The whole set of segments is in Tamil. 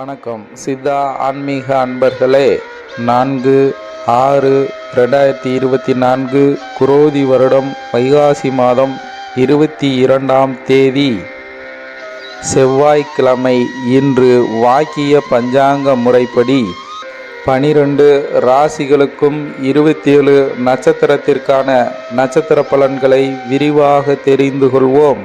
வணக்கம். சித்தா ஆன்மீக அன்பர்களே நான்கு ஆறு ரெண்டாயிரத்தி இருபத்தி நான்கு குரோதி வருடம் வைகாசி மாதம் இருபத்தி இரண்டாம் தேதி. செவ்வாய்க்கிழமை இன்று வாக்கிய பஞ்சாங்க முறைப்படி பனிரெண்டு ராசிகளுக்கும் இருபத்தேழு நட்சத்திரத்திற்கான நட்சத்திர பலன்களை விரிவாக தெரிந்து கொள்வோம்.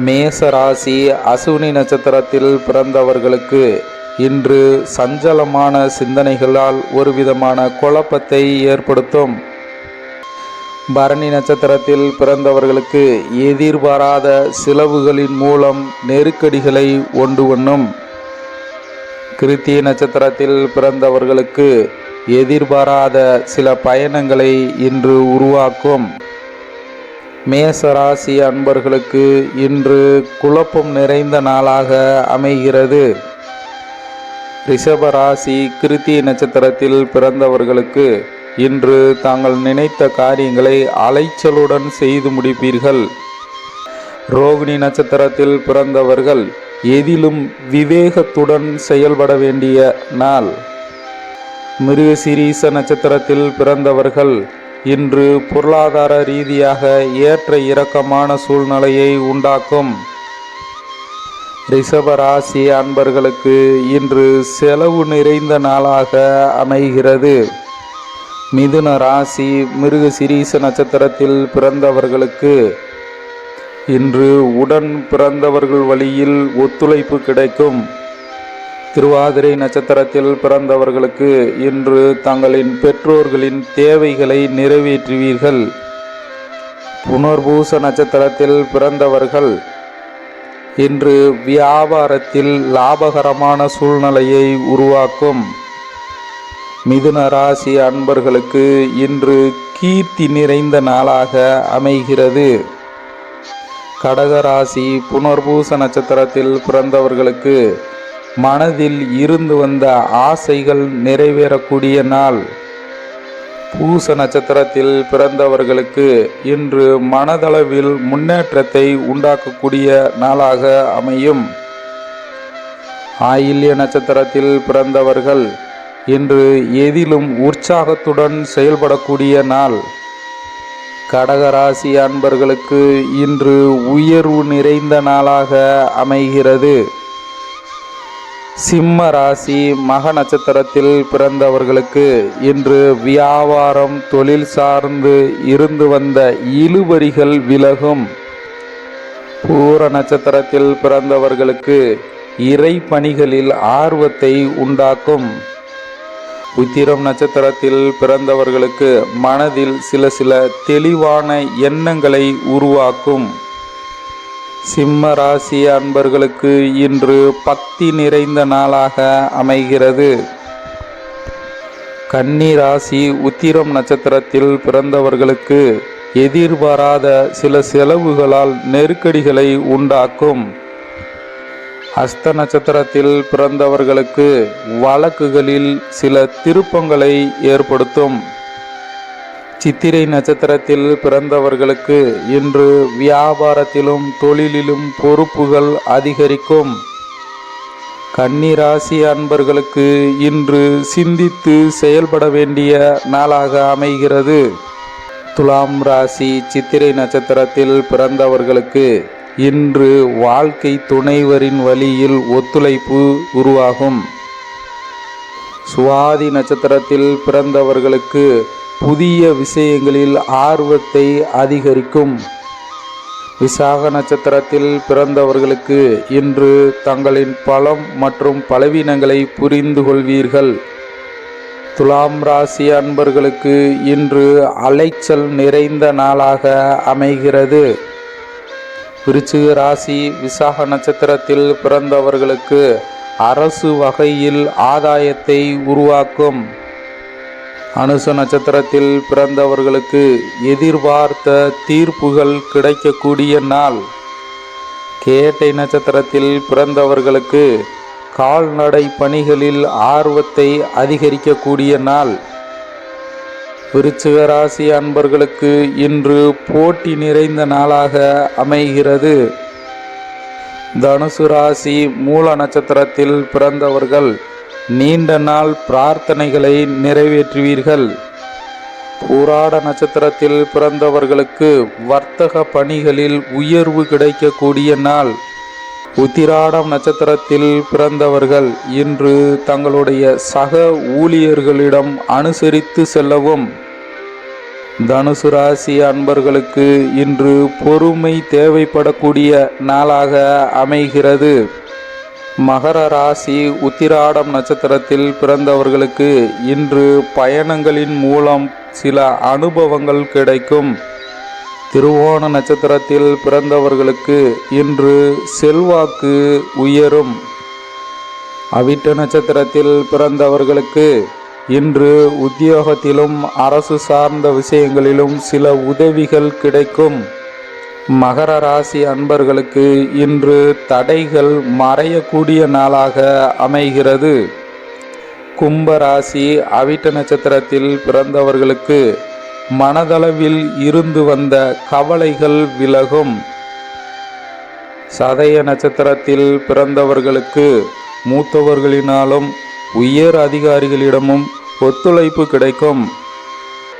மேசராசி அசுனி அசுவினி நட்சத்திரத்தில் பிறந்தவர்களுக்கு இன்று சஞ்சலமான சிந்தனைகளால் ஒரு விதமான குழப்பத்தை ஏற்படுத்தும். பரணி நட்சத்திரத்தில் பிறந்தவர்களுக்கு எதிர்பாராத செலவுகளின் மூலம் நெருக்கடிகளை ஒன்று பண்ணும் கிருத்திய நட்சத்திரத்தில் பிறந்தவர்களுக்கு எதிர்பாராத சில பயணங்களை இன்று உருவாக்கும். மேச ராசி அன்பர்களுக்கு இன்று குழப்பம் நிறைந்த நாளாக அமைகிறது. ரிஷபராசி ராசி நட்சத்திரத்தில் பிறந்தவர்களுக்கு இன்று தாங்கள் நினைத்த காரியங்களை அலைச்சலுடன் செய்து முடிப்பீர்கள். ரோகிணி நட்சத்திரத்தில் பிறந்தவர்கள் எதிலும் விவேகத்துடன் செயல்பட வேண்டிய நாள். மிருகசிரீச நட்சத்திரத்தில் பிறந்தவர்கள் இன்று பொருளாதார ரீதியாக ஏற்ற இறக்கமான சூழ்நிலையை உண்டாக்கும். ரிஷபராசி அன்பர்களுக்கு இன்று செலவு நிறைந்த நாளாக அமைகிறது. மிதுன ராசி மிருக சிரீச நட்சத்திரத்தில் பிறந்தவர்களுக்கு இன்று உடன் பிறந்தவர்கள் வழியில் ஒத்துழைப்பு கிடைக்கும். திருவாதிரை நட்சத்திரத்தில் பிறந்தவர்களுக்கு இன்று தங்களின் பெற்றோர்களின் தேவைகளை நிறைவேற்றுவீர்கள். புனர்பூச நட்சத்திரத்தில் பிறந்தவர்கள் இன்று வியாபாரத்தில் லாபகரமான சூழ்நிலையை உருவாக்கும். மிதுன ராசி அன்பர்களுக்கு இன்று கீர்த்தி நிறைந்த நாளாக அமைகிறது. கடகராசி புனர்பூச நட்சத்திரத்தில் பிறந்தவர்களுக்கு மனதில் இருந்து வந்த ஆசைகள் நிறைவேறக்கூடிய நாள். பூச நட்சத்திரத்தில் பிறந்தவர்களுக்கு இன்று மனதளவில் முன்னேற்றத்தை உண்டாக்கக்கூடிய நாளாக அமையும். ஆயில்ய நட்சத்திரத்தில் பிறந்தவர்கள் இன்று எதிலும் உற்சாகத்துடன் செயல்படக்கூடிய நாள். கடகராசி அன்பர்களுக்கு இன்று உயர்வு நிறைந்த நாளாக அமைகிறது. சிம்ம ராசி மக நட்சத்திரத்தில் பிறந்தவர்களுக்கு இன்று வியாபாரம் தொழில் சார்ந்து இருந்து வந்த இழுபறிகள் விலகும். பூர நட்சத்திரத்தில் பிறந்தவர்களுக்கு இறை பணிகளில் ஆர்வத்தை உண்டாக்கும். உத்திரம் நட்சத்திரத்தில் பிறந்தவர்களுக்கு மனதில் சில சில தெளிவான எண்ணங்களை உருவாக்கும். சிம்ம ராசி அன்பர்களுக்கு இன்று பக்தி நிறைந்த நாளாக அமைகிறது. கன்னி ராசி உத்திரம் நட்சத்திரத்தில் பிறந்தவர்களுக்கு எதிர்பாராத சில செலவுகளால் நெருக்கடிகளை உண்டாக்கும். அஸ்த நட்சத்திரத்தில் பிறந்தவர்களுக்கு வழக்குகளில் சில திருப்பங்களை ஏற்படுத்தும். சித்திரை நட்சத்திரத்தில் பிறந்தவர்களுக்கு இன்று வியாபாரத்திலும் தொழிலிலும் பொறுப்புகள் அதிகரிக்கும். கன்னிராசி அன்பர்களுக்கு இன்று சிந்தித்து செயல்பட வேண்டிய நாளாக அமைகிறது. துலாம் ராசி சித்திரை நட்சத்திரத்தில் பிறந்தவர்களுக்கு இன்று வாழ்க்கை துணைவரின் வழியில் ஒத்துழைப்பு உருவாகும். சுவாதி நட்சத்திரத்தில் பிறந்தவர்களுக்கு புதிய விஷயங்களில் ஆர்வத்தை அதிகரிக்கும். விசாக நட்சத்திரத்தில் பிறந்தவர்களுக்கு இன்று தங்களின் பலம் மற்றும் பலவீனங்களை புரிந்து கொள்வீர்கள். துலாம் ராசி அன்பர்களுக்கு இன்று அலைச்சல் நிறைந்த நாளாக அமைகிறது. விருச்சிக ராசி விசாக நட்சத்திரத்தில் பிறந்தவர்களுக்கு அரசு வகையில் ஆதாயத்தை உருவாக்கும். அனுச நட்சத்திரத்தில் பிறந்தவர்களுக்கு எதிர்பார்த்த தீர்ப்புகள் கிடைக்கக்கூடிய நாள். கேட்டை நட்சத்திரத்தில் பிறந்தவர்களுக்கு கால்நடை பணிகளில் ஆர்வத்தை அதிகரிக்கக்கூடிய நாள். விருச்சிக ராசி அன்பர்களுக்கு இன்று போட்டி நிறைந்த நாளாக அமைகிறது. தனுசு ராசி மூல நட்சத்திரத்தில் பிறந்தவர்கள் நீண்ட நாள் பிரார்த்தனைகளை நிறைவேற்றுவீர்கள். பூராட நட்சத்திரத்தில் பிறந்தவர்களுக்கு வர்த்தக பணிகளில் உயர்வு கிடைக்கக்கூடிய நாள். உத்திராடம் நட்சத்திரத்தில் பிறந்தவர்கள் இன்று தங்களுடைய சக ஊழியர்களிடம் அனுசரித்து செல்லவும். தனுசு ராசி அன்பர்களுக்கு இன்று பொறுமை தேவைப்படக்கூடிய நாளாக அமைகிறது. மகர ராசி உத்திராடம் நட்சத்திரத்தில் பிறந்தவர்களுக்கு இன்று பயணங்களின் மூலம் சில அனுபவங்கள் கிடைக்கும். திருவோண நட்சத்திரத்தில் பிறந்தவர்களுக்கு இன்று செல்வாக்கு உயரும். அவிட்ட நட்சத்திரத்தில் பிறந்தவர்களுக்கு இன்று உத்தியோகத்திலும் அரசு சார்ந்த விஷயங்களிலும் சில உதவிகள் கிடைக்கும். மகர ராசி அன்பர்களுக்கு இன்று தடைகள் மறையக்கூடிய நாளாக அமைகிறது. கும்ப ராசி அவிட்ட நட்சத்திரத்தில் பிறந்தவர்களுக்கு மனதளவில் இருந்து வந்த கவலைகள் விலகும். சதய நட்சத்திரத்தில் பிறந்தவர்களுக்கு மூத்தவர்களினாலும் உயர் அதிகாரிகளிடமும் ஒத்துழைப்பு கிடைக்கும்.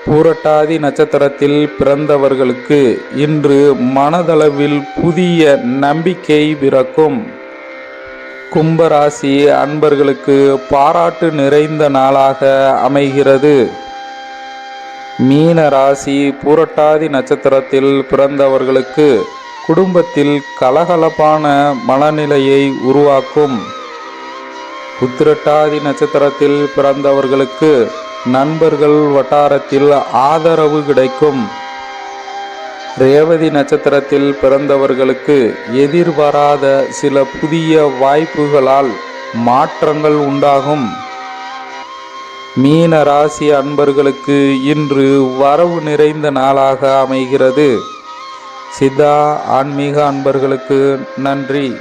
பூரட்டாதி நட்சத்திரத்தில் பிறந்தவர்களுக்கு இன்று மனதளவில் புதிய நம்பிக்கை பிறக்கும். கும்பராசி அன்பர்களுக்கு பாராட்டு நிறைந்த நாளாக அமைகிறது. மீன ராசி பூரட்டாதி நட்சத்திரத்தில் பிறந்தவர்களுக்கு குடும்பத்தில் கலகலப்பான மனநிலையை உருவாக்கும். உத்திரட்டாதி நட்சத்திரத்தில் பிறந்தவர்களுக்கு நண்பர்கள் வட்டாரத்தில் ஆதரவு கிடைக்கும். ரேவதி நட்சத்திரத்தில் பிறந்தவர்களுக்கு எதிர்வராத சில புதிய வாய்ப்புகளால் மாற்றங்கள் உண்டாகும். மீன ராசி அன்பர்களுக்கு இன்று வரவு நிறைந்த நாளாக அமைகிறது. சித்தா ஆன்மீக அன்பர்களுக்கு நன்றி.